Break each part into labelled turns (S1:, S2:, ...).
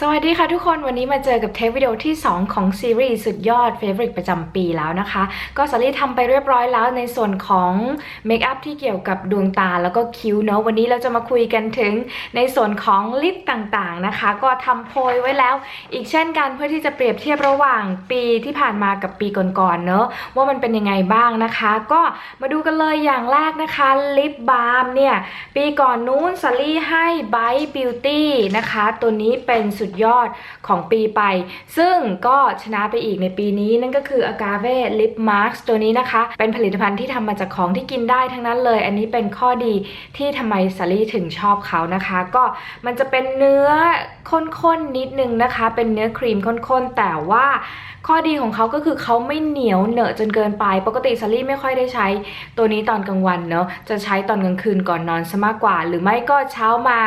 S1: สวัสดีค่ะทุกคนวันนี้มาเจอกับเทปวิดีโอที่ 2 ของซีรีส์สุดยอด Favorite ประจำปีแล้วนะคะ ก็สารีทำไปเรียบร้อยแล้วในส่วนของเมคอัพที่เกี่ยวกับดวงตาแล้วก็คิ้วเนอะวันนี้เราจะมาคุยกันถึงในส่วนของลิปต่างๆนะคะ ก็ทำโพยไว้แล้ว อีกเช่นกันเพื่อที่จะเปรียบเทียบระหว่างปีที่ผ่านมากับปีก่อนๆเนอะว่ามันเป็นยังไงบ้างนะคะ ก็มาดูกันเลยอย่างแรกนะคะลิปบาล์มเนี่ยปีก่อนนู้นสลี่ให้ Bite Beauty นะคะตัวนี้เป็นสุดยอดของปีไป ซึ่งก็ชนะไปอีกในปีนี้นั่นก็คือ Agave Lip Mask ตัวนี้นะคะ เป็นผลิตภัณฑ์ที่ทำมาจากของที่กินได้ทั้งนั้นเลย อันนี้เป็นข้อดีที่ทำไมซารี่ถึงชอบเขานะคะ ก็มันจะเป็นเนื้อข้นๆนิดนึงนะคะ เป็นเนื้อครีมข้นๆแต่ว่า ข้อดีของเขาก็คือเขาไม่เหนียวเหนอะจนเกินไป ปกติสาลี่ไม่ค่อยได้ใช้ตัวนี้ตอนกลางวันเนอะจะใช้ตอนกลางคืนก่อนนอนซะมากกว่า หรือไม่ก็เช้ามา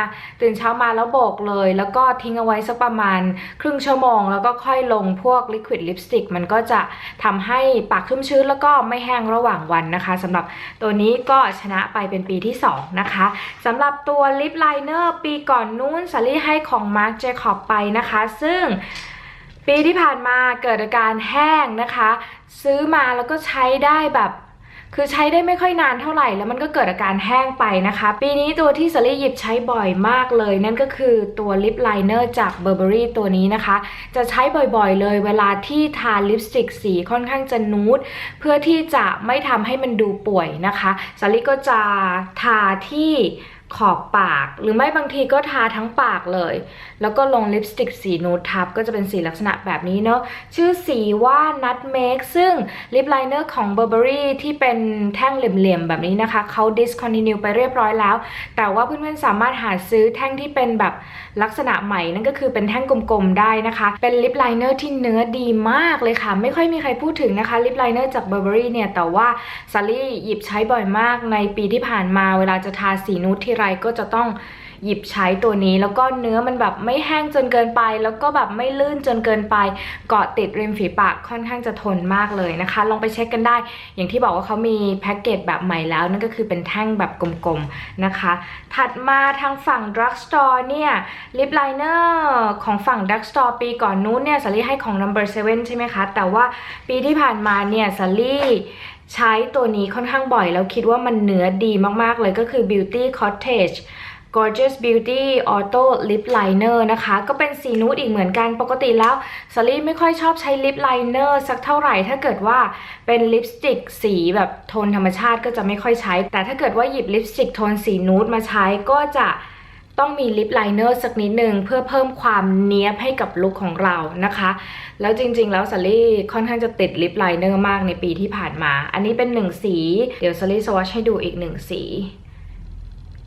S1: ตื่นเช้ามาแล้วโบกเลย แล้วก็ทิ้งเอาไว้สักประมาณ ครึ่งชั่วโมง แล้วก็ค่อยลงพวกลิควิดลิปสติกมันก็จะทำให้ปากชุ่มชื้นแล้วก็ไม่แห้งระหว่างวันนะคะสำหรับตัวนี้ก็ชนะไปเป็นปีที่ 2 นะคะสำหรับตัวลิปไลเนอร์ปีก่อนนู้นสาลี่ให้ของ Marc Jacob ไปนะคะ ซึ่ง ปีที่ผ่านมาเกิดอาการแห้งนะคะ ซื้อมาแล้วก็ใช้ได้แบบคือใช้ได้ไม่ค่อยนานเท่าไหร่แล้วมันก็เกิดอาการแห้งไปนะคะ ปีนี้ตัวที่สลี่หยิบใช้บ่อยมากเลย นั่นก็คือตัวลิปไลเนอร์จาก Burberry ตัวนี้นะคะ จะใช้บ่อยๆเลยเวลาที่ทาลิปสติกสีค่อนข้างจะนูดเพื่อที่จะไม่ทำให้มันดูป่วยนะคะสลี่ก็จะทาที่ ขอบปาก หรือไม่บางทีก็ทาทั้งปากเลย แล้วก็ลงลิปสติกสีนูดทับก็จะเป็นสีลักษณะแบบนี้เนาะชื่อสีว่า Nutmeg ซึ่งลิปไลเนอร์ของ Burberry ที่เป็นแท่งเหลี่ยมๆแบบนี้นะคะเขา discontinue ไปเรียบร้อยแล้ว แต่ว่าเพื่อนๆสามารถหาซื้อแท่งที่เป็นแบบลักษณะใหม่นั่นก็คือเป็นแท่งกลมๆได้นะคะ เป็นลิปไลเนอร์ที่เนื้อดีมากเลยค่ะ ไม่ค่อยมีใครพูดถึงนะคะลิปไลเนอร์จาก Burberry เนี่ยแต่ว่าซารี่หยิบใช้บ่อยมากในปีที่ผ่านมาเวลาจะทาสีนูดทีไรก็จะต้อง หยิบใช้ตัวนี้ แล้วก็เนื้อมันแบบไม่แห้งจนเกินไป แล้วก็แบบไม่ลื่นจนเกินไป เกาะติดริมฝีปากค่อนข้างจะทนมากเลยนะคะ ลองไปเช็คกันได้ อย่างที่บอกว่าเขามีแพ็กเกจแบบใหม่แล้ว นั่นก็คือเป็นแท่งแบบกลมๆนะคะ ถัดมาทางฝั่ง drug store เนี่ยลิปไลเนอร์ของฝั่ง drug store ปีก่อนนู้นเนี่ยสาลี่ให้ของ number 7ใช่ไหมคะ แต่ว่าปีที่ผ่านมาเนี่ยสาลี่ใช้ตัวนี้ค่อนข้างบ่อยแล้วคิดว่ามันเนื้อดีมากๆเลยก็คือ beauty cottage Gorgeous Beauty Auto Lip Liner นะคะ ก็เป็นสีนูดอีกเหมือนกันปกติแล้วสลี่ไม่ค่อยชอบใช้ลิปไลเนอร์สักเท่าไหร่ ถ้าเกิดว่าเป็นลิปสติกสีแบบโทนธรรมชาติก็จะไม่ค่อยใช้ แต่ถ้าเกิดว่าหยิบลิปสติกโทนสีนูดมาใช้ก็จะต้องมีลิปไลเนอร์สักนิดหนึ่งเพื่อเพิ่มความเนี้ยบให้กับลุคของเรานะคะ แล้วจริงๆ แล้วสลี่ค่อนข้างจะติดลิปไลเนอร์มากในปีที่ผ่านมา อันนี้เป็นหนึ่งสี เดี๋ยวสลี่สวอชให้ดูอีกหนึ่งสี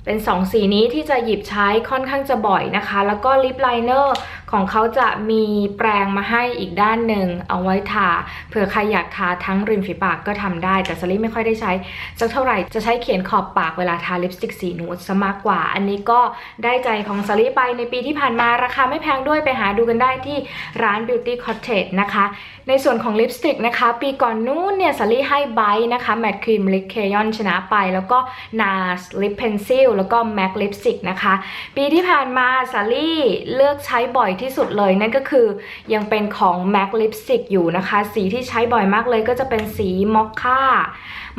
S1: เป็น 2 สีนี้ที่จะหยิบใช้ค่อนข้างจะบ่อยนะคะ แล้วก็ลิปไลเนอร์ ของเขาจะมีแปรงมาให้อีกด้านหนึ่งเอาไว้ทาเผื่อใครอยากทาทั้งริมฝีปากก็ทำได้ แต่สลิไม่ค่อยได้ใช้สักเท่าไหร่จะใช้เขียนขอบปากเวลาทาลิปสติกสีนูดซะมากกว่า อันนี้ก็ได้ใจของสลิไปในปีที่ผ่านมาราคาไม่แพงด้วยไปหาดูกันได้ที่ร้าน Beauty Cottage นะคะ ในส่วนของลิปสติกนะคะ ปีก่อนนู้นเนี่ยสลี่ให้ไบนะคะแมทครีมลิปเคยอนชนะไป แล้วก็ NARS Lip Pencil แล้วก็ MAC Lipstick นะคะ ปีที่ผ่านมาสลี่เลือกใช้บ่อยที่สุดเลย นั่นก็คือยังเป็นของ MAC Lipstick อยู่นะคะ สีที่ใช้บ่อยมากเลยก็จะเป็นสีมอคค่า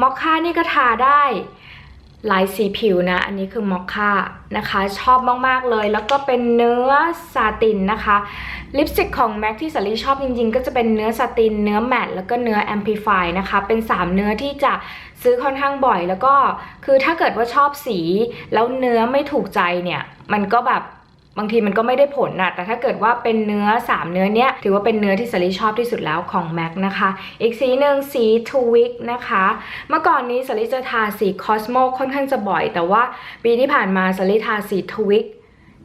S1: มอคค่านี่ก็ทาได้ลายสีผิวนะ อันนี้คือมอคค่านะคะ ชอบมาก ๆ เลย แล้วก็เป็นเนื้อซาตินนะคะ ลิปสติกของ MAC ที่สาลีชอบจริง ๆ ก็จะเป็นเนื้อซาติน เนื้อแมตต์แล้วก็เนื้อ Amplify นะคะ เป็น 3 เนื้อที่จะซื้อค่อนข้างบ่อย แล้วก็คือถ้าเกิดว่าชอบสี แล้วเนื้อไม่ถูกใจเนี่ย มันก็แบบ บางทีมันก็ไม่ได้ผลนะแต่ถ้าเกิดว่าเป็นเนื้อ 3 เนื้อเนี้ยถือว่าเป็นเนื้อที่สลีชอบที่สุดแล้วของแม็กนะคะ อีกสีหนึ่งสี Twig นะคะ เมื่อก่อนนี้สลีจะทาสี Cosmo ค่อนข้างจะบ่อย แต่ว่าปีที่ผ่านมาสลีทาสี Twig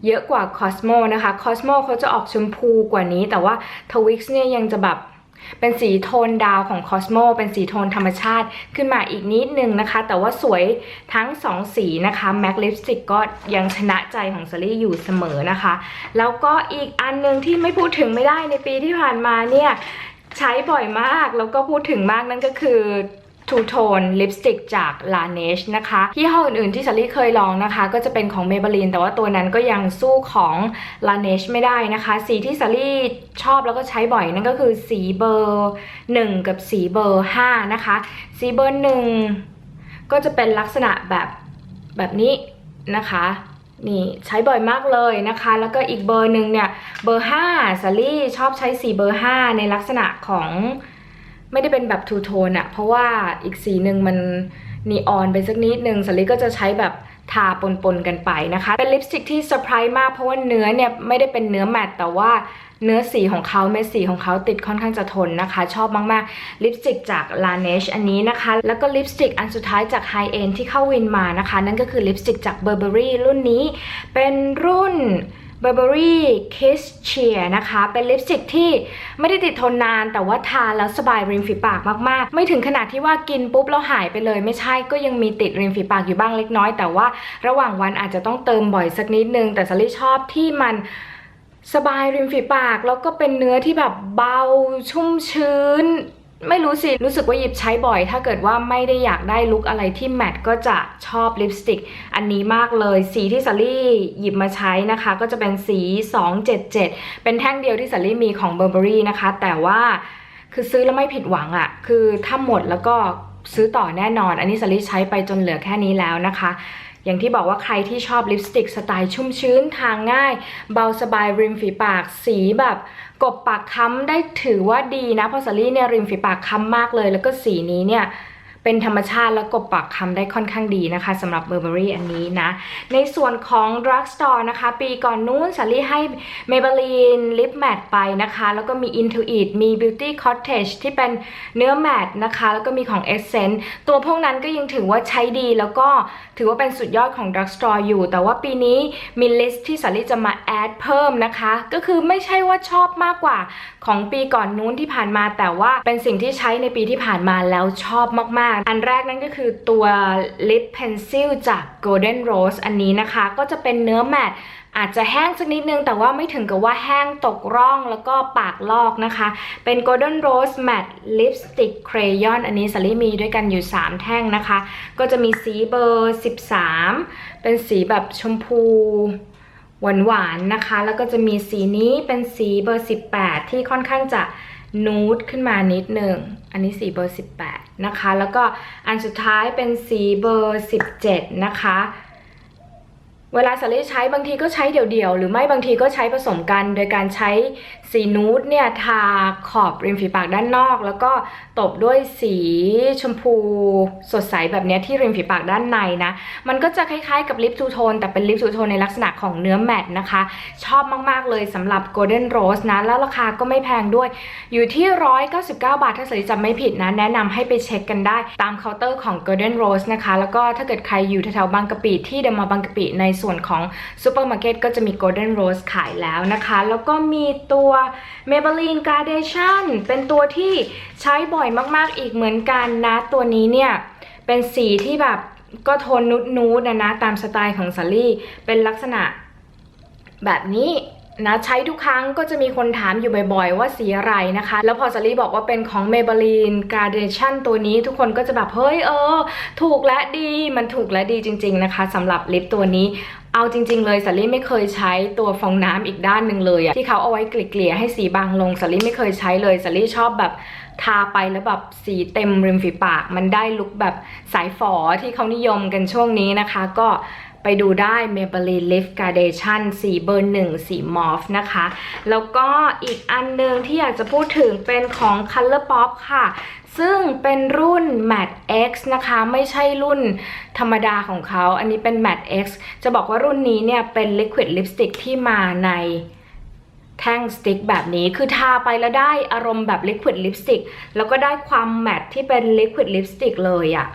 S1: เยอะกว่า Cosmo นะคะ Cosmo เขาจะออกชมพูกว่านี้ แต่ว่า Twix เนี่ยยังจะแบบ เป็นสีโทนดาวของคอสโมเป็นสีโทนธรรมชาติขึ้นมาอีกนิดนึงนะคะ แต่ว่าสวยทั้ง 2 สีนะคะแม็กลิปสติกก็ยังชนะใจของซารี่อยู่เสมอนะคะ แล้วก็อีกอันหนึงที่ไม่พูดถึงไม่ได้ในปีที่ผ่านมาเนี่ยใช้บ่อยมากแล้วก็พูดถึงมากนั่นก็คือ ทูโทนลิปสติกจาก Laneige นะคะยี่ห้ออื่นๆที่สาลี่เคยลองนะคะ ก็จะเป็นของ Maybelline แต่ว่าตัวนั้นก็ยังสู้ของ Laneige ไม่ได้นะคะ สีที่สาลี่ชอบแล้วก็ใช้บ่อยนั่นก็คือสีเบอร์ 1 กับสีเบอร์ 5 นะคะ สีเบอร์ 1 ก็จะเป็นลักษณะแบบแบบนี้นะคะนี่ใช้บ่อยมากเลยนะคะ แล้วก็อีกเบอร์หนึ่งเนี่ยเบอร์5สาลี่ชอบใช้สีเบอร์ 5 ในลักษณะของ ไม่ได้เป็นแบบทูโทนอะเพราะว่าอีกสีหนึ่งมันนีออนไปสักนิดนึงสลี่ก็จะใช้แบบทาปนๆกันไปนะคะ เป็นลิปสติกที่เซอร์ไพรส์มากเพราะว่าเนื้อเนี่ยไม่ได้เป็นเนื้อแมตต์แต่ว่าเนื้อสีของเขาเม็ดสีของเขาติดค่อนข้างจะทนนะคะ ชอบมากๆ ลิปสติกจาก Laneige อันนี้นะคะ แล้วก็ลิปสติกอันสุดท้ายจาก High End ที่เข้าวินมานะคะ นั่นก็คือลิปสติกจาก Burberry รุ่นนี้เป็นรุ่น Burberry Kiss Cheer นะคะ เป็นลิปสติกที่ไม่ได้ติดทนนาน แต่ว่าทาแล้วสบายริมฝีปากมากๆ ไม่ถึงขนาดที่ว่ากินปุ๊บแล้วหายไปเลย ไม่ใช่ก็ยังมีติดริมฝีปากอยู่บ้างเล็กน้อย แต่ว่าระหว่างวันอาจจะต้องเติมบ่อยสักนิดนึง แต่สลิชอบที่มันสบายริมฝีปาก แล้วก็เป็นเนื้อที่แบบเบาชุ่มชื้น ไม่รู้สิ รู้สึกว่าหยิบใช้บ่อย ถ้าเกิดว่าไม่ได้อยากได้ลุคอะไรที่แมทก็จะชอบลิปสติก อันนี้มากเลย สีที่สาลี่หยิบมาใช้นะคะ ก็จะเป็นสี 277 เป็นแท่งเดียวที่สาลี่มีของ Burberry นะคะ แต่ว่าคือซื้อแล้วไม่ผิดหวังอะ่ะ คือถ้าหมดแล้วก็ซื้อต่อแน่นอน อันนี้สาลี่ใช้ไปจนเหลือแค่นี้แล้วนะคะ อย่างที่บอกว่าใครที่ชอบลิปสติกสไตล์ชุ่มชื้นทางง่าย เบาสบายริมฝีปากสีแบบกบปากค้ำได้ถือว่าดีนะเพราะสาลี่เนี่ยริมฝีปากค้ำมากเลย แล้วก็สีนี้เนี่ย เป็นธรรมชาติแล้วกบปากคำได้ค่อนข้างดีนะคะสำหรับ Burberry อันนี้นะ ในส่วนของ Drugstore นะคะ ปีก่อนนู้นสาลี่ให้ Maybelline Lip Matte ไปนะคะ แล้วก็มี Intuit มี Beauty Cottage ที่เป็นเนื้อแมตต์นะคะ แล้วก็มีของ Essence ตัวพวกนั้นก็ยังถือว่าใช้ดี แล้วก็ถือว่าเป็นสุดยอดของ Drugstore อยู่ แต่ว่าปีนี้มีลิสต์ที่สาลี่จะมาแอดเพิ่มนะคะ ก็คือไม่ใช่ว่าชอบมากกว่าของปีก่อนนู้นที่ผ่านมา แต่ว่าเป็นสิ่งที่ใช้ในปีที่ผ่านมาแล้วชอบมากๆอันแรกนั่นก็คือตัว Lip Pencil จาก Golden Rose อันนี้นะคะ ก็จะเป็นเนื้อแมตต์อาจจะแห้งสักนิดนึง แต่ว่าไม่ถึงกับว่าแห้งตกร่องแล้วก็ปากลอกนะคะ เป็น Golden Rose Matte Lipstick Crayon อันนี้สาลี่มีด้วยกันอยู่ 3 แท่งนะคะ ก็จะมีสีเบอร์ 13 เป็นสีแบบชมพูหวานๆนะคะ แล้วก็จะมีสีนี้เป็นสีเบอร์ 18 ที่ค่อนข้างจะ นูดขึ้นมานิดหนึ่ง อันนี้สีเบอร์ 18 นะคะ แล้วก็อันสุดท้ายเป็นสีเบอร์ 17 นะคะ เวลาสาลี่ใช้บางทีก็ใช้เดี่ยวๆ หรือไม่บางทีก็ใช้ผสมกัน โดยการใช้ สีนูดเนี่ยทาขอบริมฝีปากด้านนอก แล้วก็ตบด้วยสีชมพูสดใสแบบนี้ที่ริมฝีปากด้านในนะ มันก็จะคล้ายๆกับลิปทูโทนแต่เป็นลิปทูโทนในลักษณะของเนื้อแมตต์นะคะ ชอบมากๆเลยสำหรับ Golden Rose นะ แล้วราคาก็ไม่แพงด้วย อยู่ที่ 199 บาทถ้าสาลี่จำไม่ผิดนะ แนะนำให้ไปเช็คกันได้ตามเคาน์เตอร์ของ Golden Rose นะคะ แล้วก็ถ้าเกิดใครอยู่แถวๆบางกะปิที่เดอะมอลล์บางกะปิในส่วนของซูเปอร์มาร์เก็ตก็จะมี Golden Rose ขายแล้วนะคะ แล้วก็มีตัว Maybelline Gradation เป็นตัวที่ใช้บ่อยมากๆอีกเหมือนกันนะ ตัวนี้เนี่ย เป็นสีที่แบบก็โทนนูดๆนะนะตามสไตล์ของสาลี่ เป็นลักษณะแบบนี้นะใช้ทุกครั้งก็จะมีคนถามอยู่บ่อยๆ ว่าสีอะไรนะคะ แล้วพอสาลี่บอกว่าเป็นของ Maybelline Gradation ตัวนี้ทุกคนก็จะแบบ เฮ้ยเออ ถูกและดีมันถูกและดีจริงๆนะคะสำหรับลิปตัวนี้ เอาจริง ๆ เลยสัลี่ไม่เคยใช้ตัวฟองน้ำอีกด้านหนึ่งเลยอะที่เขาเอาไว้เกลี่ยให้สีบางลงสัลี่ไม่เคยใช้เลยสาลี่ชอบแบบทาไปแล้วแบบสีเต็มริมฝีปาก มันได้ลุคแบบสายฝอที่เขานิยมกันช่วงนี้นะคะ ก็ ไปดูได้ Maybelline Lift Gradation สีเบอร์1สีมอฟนะคะ แล้วก็อีกอันหนึงที่อยากจะพูดถึงเป็นของ ColourPop ค่ะ ซึ่งเป็นรุ่น Matte X นะคะ ไม่ใช่รุ่นธรรมดาของเขา อันนี้เป็น Matte X จะบอกว่ารุ่นนี้เนี่ยเป็น Liquid Lipstick ที่มาในแท่งสติ๊กแบบนี้คือทาไปแล้วได้อารมณ์แบบ Liquid Lipstick แล้วก็ได้ความแมตที่เป็น Liquid Lipstick เลยอะ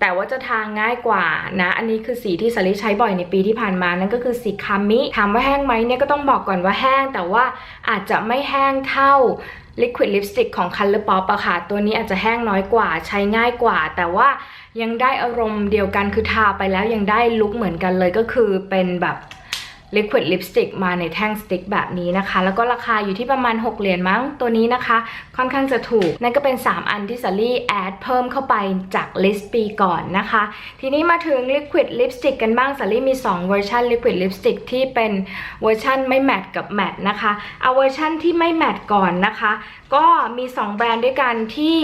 S1: แต่ว่าจะทาง่ายกว่านะ อันนี้คือสีที่สลิใช้บ่อยในปีที่ผ่านมานั่นก็คือสีคามิถามว่าแห้งไหมเนี่ยก็ต้องบอกก่อนว่าแห้ง แต่ว่าอาจจะไม่แห้งเท่า Liquid Lipstick ของ Color Pop อะค่ะ ตัวนี้อาจจะแห้งน้อยกว่าใช้ง่ายกว่า แต่ว่ายังได้อารมณ์เดียวกันคือทาไปแล้วยังได้ลุคเหมือนกันเลยก็คือเป็นแบบ liquid lipstick มาในแท่งสติ๊กแบบนี้นะคะ แล้วก็ราคาอยู่ที่ประมาณ 6 เหรียญมั้งตัวนี้นะคะ ค่อนข้างจะถูก นั่นก็เป็น 3 อันที่สาลี่แอดเพิ่มเข้าไปจากลิสต์ปีก่อนนะคะ ทีนี้มาถึง liquid lipstick กันบ้างสาลี่มี 2 เวอร์ชัน liquid lipstick ที่เป็นเวอร์ชันไม่แมทกับแมทนะคะ เอาเวอร์ชันที่ไม่แมทก่อนนะคะ ก็มี 2 แบรนด์ด้วยกันที่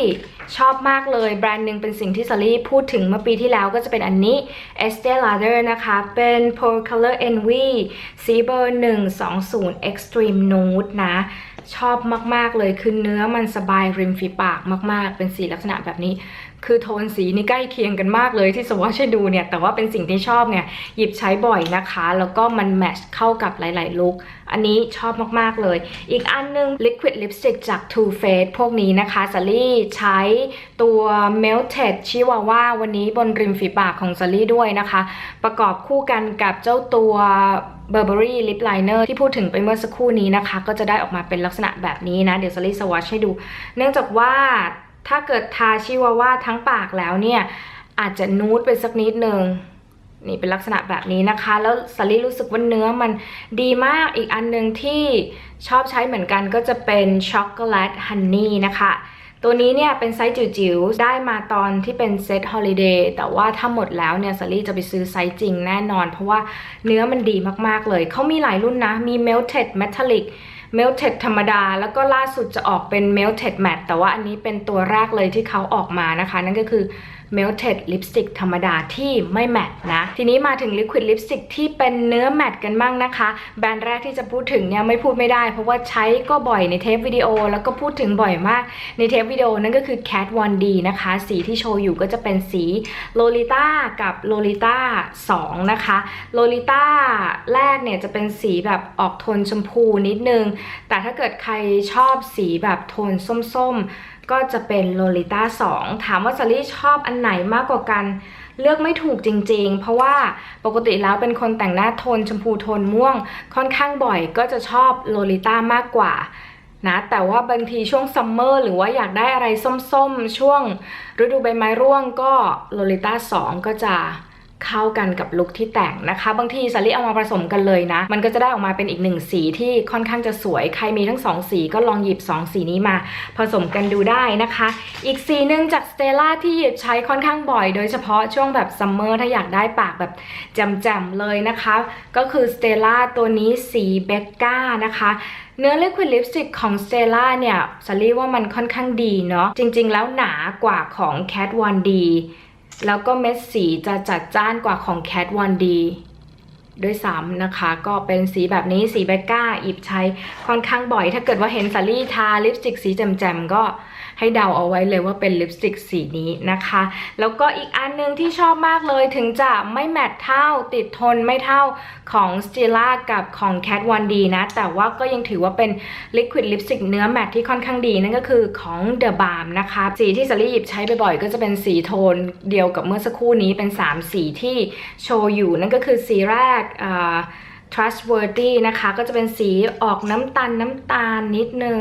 S1: ชอบมากเลยแบรนด์หนึ่งเป็นสิ่งที่สาลี่พูดถึงเมื่อปีที่แล้วก็จะเป็นอันนี้ Estee Lauder นะคะเป็น Pearl Color Envy สีเบอร์ 120 Extreme Nude นะ ชอบมาก ๆ เลยคือเนื้อมันสบายริมฝีปากมาก ๆ เป็นสีลักษณะแบบนี้ คือโทนสีนี่ใกล้เคียงกันมากเลยที่สวอชให้ดูเนี่ย แต่ว่าเป็นสิ่งที่ชอบเนี่ยหยิบใช้บ่อยนะคะ แล้วก็มันแมทช์เข้ากับหลาย ๆ ลุคอันนี้ชอบมาก ๆ เลย อีกอันนึง Liquid Lipstick จาก Too Faced พวกนี้นะคะซารี่ใช้ตัว Melted Chihuahua วันนี้บนริมฝีปากของซารี่ด้วยนะคะ ประกอบคู่กันกับเจ้าตัว Burberry Lip Liner ที่พูดถึงไปเมื่อสักครู่นี้นะคะ ก็จะได้ออกมาเป็นลักษณะแบบนี้นะ เดี๋ยวซารี่สวอชให้ดู เนื่องจากว่าถ้าเกิดทาชิวาว่าทั้งปากแล้วเนี่ย อาจจะนูดไปสักนิดหนึ่งนี่เป็นลักษณะแบบนี้นะคะ แล้วสลี่รู้สึกว่าเนื้อมันดีมากอีกอันหนึ่งที่ชอบใช้เหมือนกันก็จะเป็นช็อกโกแลตฮันนี่นะคะ ตัวนี้เนี่ยเป็นไซส์จิ๋วๆ ได้มาตอนที่เป็นเซตฮอลิเดย์แต่ว่าถ้าหมดแล้วเนี่ยซารี่จะไปซื้อไซส์จริงแน่นอน เพราะว่าเนื้อมันดีมากๆเลย เขามีหลายรุ่นนะ มี melted metallic melted ธรรมดา แล้วก็ล่าสุดจะออกเป็น melted matte แต่ว่าอันนี้เป็นตัวแรกเลยที่เขาออกมานะคะ นั่นก็คือ melted lipstick ธรรมดาที่ไม่แมตต์นะ ทีนี้มาถึง liquid lipstick ที่เป็นเนื้อแมตต์กันบ้างนะคะ แบรนด์แรกที่จะพูดถึงเนี่ยไม่พูดไม่ได้ เพราะว่าใช้ก็บ่อยในเทปวิดีโอ แล้วก็พูดถึงบ่อยมากในเทปวิดีโอนั่นก็คือ cat 1d นะคะ สีที่โชว์อยู่ก็จะเป็นสี lolita กับ lolita 2นะคะ lolita แรกเนี่ยจะเป็นสีแบบออกโทนชมพูนิดนึง แต่ถ้าเกิดใครชอบสีแบบโทนส้มๆ ก็จะเป็นโลลิต้า2ถามว่าซารี่ชอบอันไหนมากกว่ากันเลือกไม่ถูกจริงๆ เพราะว่าปกติแล้วเป็นคนแต่งหน้าโทนชมพูโทนม่วง ค่อนข้างบ่อยก็จะชอบโลลิต้ามากกว่านะแต่ว่าบางทีช่วงซัมเมอร์หรือว่าอยากได้อะไรส้มๆ ช่วงฤดูใบไม้ร่วงก็โลลิต้า2ก็จะ เข้ากันกับลุคที่แต่งนะคะ บางทีสาลี่เอามาผสมกันเลยนะ มันก็จะได้ออกมาเป็นอีกหนึ่งสีที่ค่อนข้างจะสวย ใครมีทั้งสองสีก็ลองหยิบ 2 สีนี้มาผสมกันดูได้นะคะ อีกสีหนึ่งจากสเตล่าที่หยิบใช้ค่อนข้างบ่อย โดยเฉพาะช่วงแบบซัมเมอร์ถ้าอยากได้ปากแบบแจ่มๆเลยนะคะ ก็คือสเตล่าตัวนี้สีเบกก้านะคะเนื้อ liquid lipstick ของ Stella เนี่ยสาลี่ว่ามันค่อนข้างดีเนาะ จริงๆ แล้วหนากว่าของ Cat 1D แล้วก็เม็ดสีจะจัดจ้านกว่าของ Cat 1D ด้วยซ้ำนะคะ ก็เป็นสีแบบนี้สีเบกก้าอิบใช้ค่อนข้างบ่อย ถ้าเกิดว่าเห็นสาลี่ทาลิปสติกสีแจ่มๆก็ ให้เดาเอาไว้เลยว่าเป็นลิปสติกสีนี้นะคะ แล้วก็อีกอันหนึงที่ชอบมากเลยถึงจะไม่แมทเท่าติดทนไม่เท่าของ Stila กับของ Cat 1D นะ แต่ว่าก็ยังถือว่าเป็น Liquid Lipstick เนื้อแมทที่ค่อนข้างดี นั่นก็คือของ The Balm นะคะ สีที่สลี่หยิบใช้บ่อยๆ ก็จะเป็นสีโทนเดียวกับเมื่อสักครู่นี้เป็น 3 สีที่โชว์อยู่ นั่นก็คือสีแรก trustworthy นะคะ ก็จะเป็นสีออกน้ำตาลน้ำตาลนิดนึง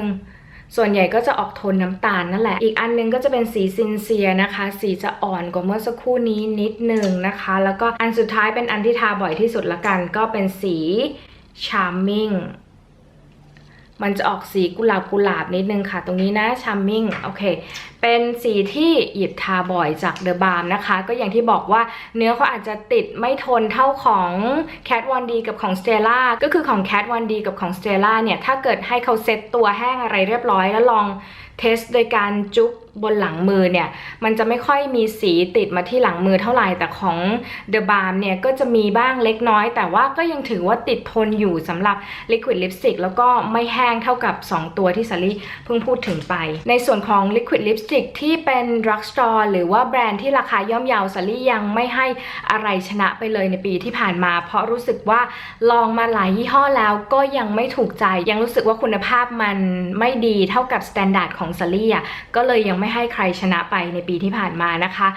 S1: ส่วนใหญ่ก็จะออกโทนน้ำตาลนั่นแหละ อีกอันนึงก็จะเป็นสีซินเซียนะคะ สีจะอ่อนกว่าเมื่อสักครู่นี้นิดนึงนะคะ แล้วก็อันสุดท้ายเป็นอันที่ทาบ่อยที่สุดละกัน ก็เป็นสี charming มันจะออกสีกุหลาบกุหลาบนิดนึงค่ะ ตรงนี้นะชัมมิ่งโอเค เป็นสีที่หยิบทาบ่อยจากเดอะบาร์มนะคะ ก็อย่างที่บอกว่าเนื้อเขาอาจจะติดไม่ทนเท่าของแคทวันดีกับของสเตล่าก็คือของแคทวันดีกับของสเตล่าเนี่ย ถ้าเกิดให้เขาเซ็ตตัวแห้งอะไรเรียบร้อยแล้วลองเทสโดยการจุ๊บ บนหลังมือเนี่ย มันจะไม่ค่อยมีสีติดมาที่หลังมือเท่าไหร่ แต่ของ The Balm เนี่ย ก็จะมีบ้างเล็กน้อย แต่ว่าก็ยังถือว่าติดทนอยู่สำหรับ Liquid Lipstick แล้วก็ไม่แห้งเท่ากับ 2 ตัวที่สาลี่เพิ่งพูดถึงไป ในส่วนของ Liquid Lipstick ที่เป็น Drugstore หรือว่าแบรนด์ที่ราคาย่อมเยาวสาลี่ยังไม่ให้อะไรชนะไปเลยในปีที่ผ่านมา เพราะรู้สึกว่าลองมาหลายยี่ห้อแล้วก็ยังไม่ถูกใจ ยังรู้สึกว่าคุณภาพมันไม่ดีเท่ากับ s t ต n d า r d ของสาลี่อะก็เลยยังไม่ให้ใครชนะไปในปีที่ผ่านมานะคะ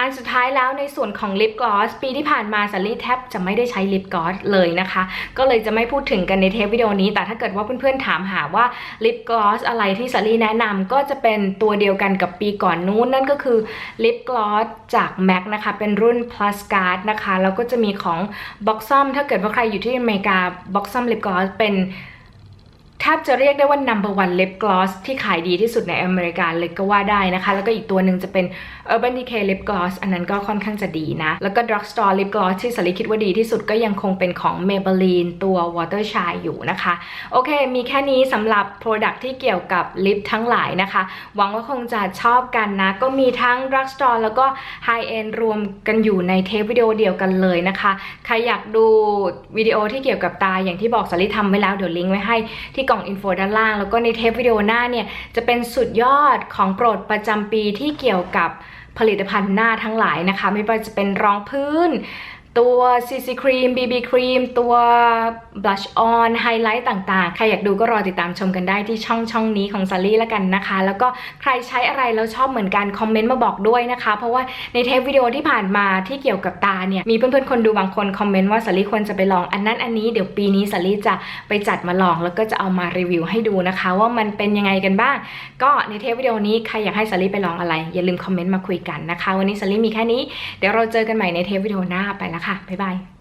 S1: อันสุดท้ายแล้วในส่วนของลิปกลอสปีที่ผ่านมาสัลลี่แทบจะไม่ได้ใช้ลิปกลอสเลยนะคะ ก็เลยจะไม่พูดถึงกันในเทปวิดีโอนี้ แต่ถ้าเกิดว่าเพื่อนๆถามหาว่าลิปกลอสอะไรที่สัลลี่แนะนำก็จะเป็นตัวเดียวกันกับปีก่อนนู้น นั่นก็คือลิปกลอสจาก MAC นะคะ เป็นรุ่น plus guard นะคะ แล้วก็จะมีของ Boxom ถ้าเกิดว่าใครอยู่ที่อเมริกา Boxom lip gloss เป็น แทบจะเรียกได้ว่า number one lip gloss ที่ขายดีที่สุดในอเมริกาเลยก็ว่าได้นะคะ แล้วก็อีกตัวหนึ่งจะเป็น Urban Decay lip gloss อันนั้นก็ค่อนข้างจะดีนะ แล้วก็ drugstore lip gloss ที่สลิคิดว่าดีที่สุดก็ยังคงเป็นของ Maybelline ตัว Water Shine อยู่นะคะ โอเค มีแค่นี้สำหรับ Product ที่เกี่ยวกับลิปทั้งหลายนะคะ หวังว่าคงจะชอบกันนะ ก็มีทั้ง drugstore แล้วก็ high end รวมกันอยู่ในเทปวิดีโอเดียวกันเลยนะคะ ใครอยากดูวิดีโอที่เกี่ยวกับตาอย่างที่บอกสลิทำไว้แล้วเดี๋ยวลิงก์ไว้ให้ที่กล่องอินโฟด้านล่าง แล้วก็ในเทปวิดีโอหน้าเนี่ยจะเป็นสุดยอดของโปรดประจำปีที่เกี่ยวกับผลิตภัณฑ์หน้าทั้งหลายนะคะ ไม่ว่าจะเป็นรองพื้น ตัว CC ครีม BB ครีม ตัว blush on ไฮไลท์ต่างๆ ใครอยากดูก็รอติดตามชมกันได้ที่ช่องช่องนี้ของซารี่แล้วกันนะคะ แล้วก็ใครใช้อะไรแล้วชอบเหมือนกัน คอมเมนต์มาบอกด้วยนะคะ เพราะว่าในเทปวิดีโอที่ผ่านมาที่เกี่ยวกับตาเนี่ย มีเพื่อนๆ คนดูบางคนคอมเมนต์ว่าซารี่ควรจะไปลองอันนั้นอันนี้เดี๋ยวปีนี้ซารี่จะไปจัดมาลองแล้วก็จะเอามารีวิวให้ดูนะคะ ว่ามันเป็นยังไงกันบ้าง ก็ในเทปวิดีโอนี้ใครอยากให้ซารี่ไปลองอะไรอย่าลืมคอมเมนต์มาคุยกันนะคะ วันนี้ซารี่มีแค่นี้เดี๋ยวเราเจอกันใหม่ในเทปวิดีโอหน้าไปแล้วค่ะ บ๊ายบาย